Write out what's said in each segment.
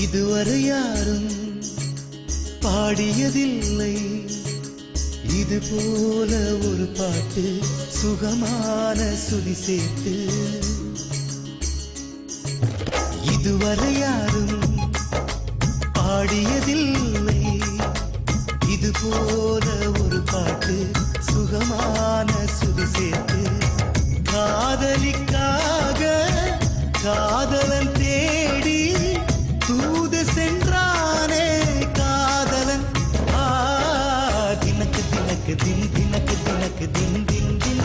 இதுவரை யாரும் பாடியதில்லை. இது போல ஒரு பாட்டு சுகமான சுதி சேர்த்து. இதுவரை யாரும் பாடியதில்லை. இது போல ஒரு பாட்டு சுகமான சுதி சேர்த்து. காதலிக்காக காதல் தினக்கு தின் தினக்கு தினக்கு தின் தின் தின்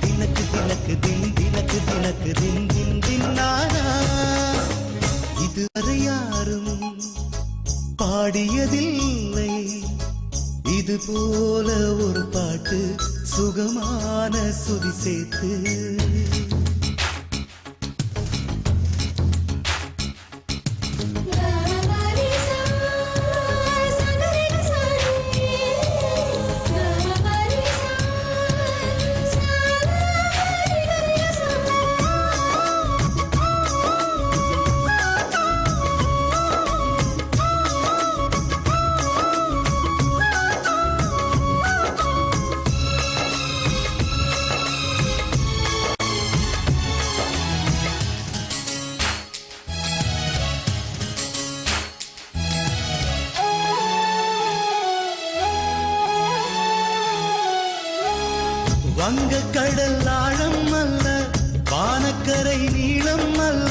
தினக்கு தினக்கு தின் தினக்கு தினக்கு தின் தின் தின் இதுவரை யாரும் பாடியதில்லை. இது போல ஒரு பாட்டு சுகமான சுதி சேர்த்து வங்க கடல் ஆழம் அல்ல வானக்கரை நீளம் அல்ல.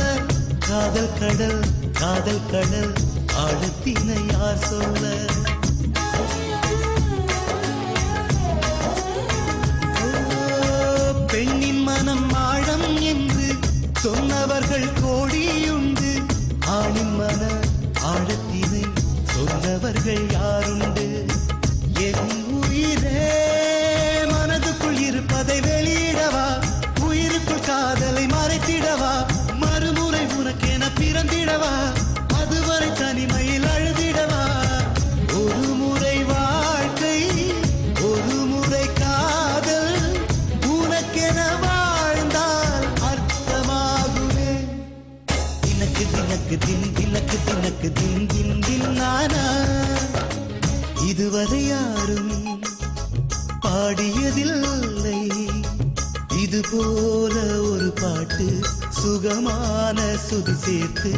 காதல் கடல் காதல் கடல் ஆழத்தினை யார் சொல்ல? பெண்ணின் மனம் ஆழம் என்று சொன்னவர்கள் கோடியுண்டு. ஆணின் மன ஆழத்தினை சொன்னவர்கள் யாரும் காதலை மறைத்திடவா மறுமுறை உனக்கென பிறந்திடவா? அதுவரை தனிமையில் அழுதிடவா? ஒரு முறை வாழ்க்கை ஒரு முறை காதல் உனக்கென வாழ்ந்தால் அர்த்தமாகுமே. தினக்கு தினக்கு தின் தினக்கு தினக்கு தின் தின் தின் நானா? இதுவரை யாரும் பாடியதில்லை. இது போல ஒரு பாட்டு சுகமான சுதி சேர்த்து.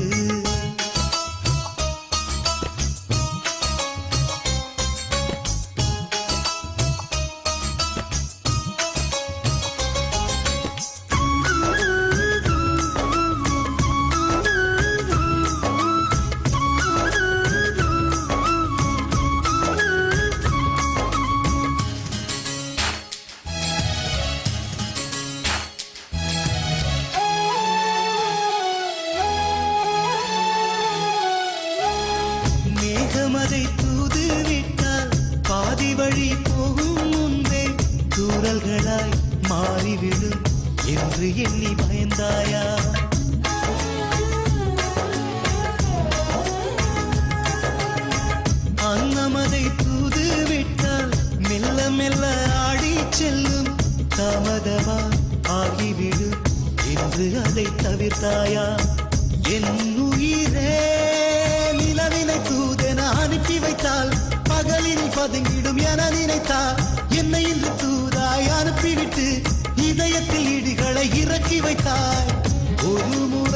மேகமதை தூது விட்டால் பாதி வழி போகும் முன்பே தூரல்களாய் மாறிவிடும் என்று எண்ணி பயந்தாயா? அன்னமதை தூது விட்டால் மெல்ல மெல்ல ஆடி செல்லும் தாமதமா ஆகிவிடும் என்று அதை தவிர்த்தாயா? என் உயிரே அனுப்பி வைத்தால் பகலில் பதுங்கிடும் என நினைத்தால் என்னை இன்று தூதாய் அனுப்பிவிட்டு இதயத்தில் இடிகளை இறக்கி வைத்தாய். ஒரு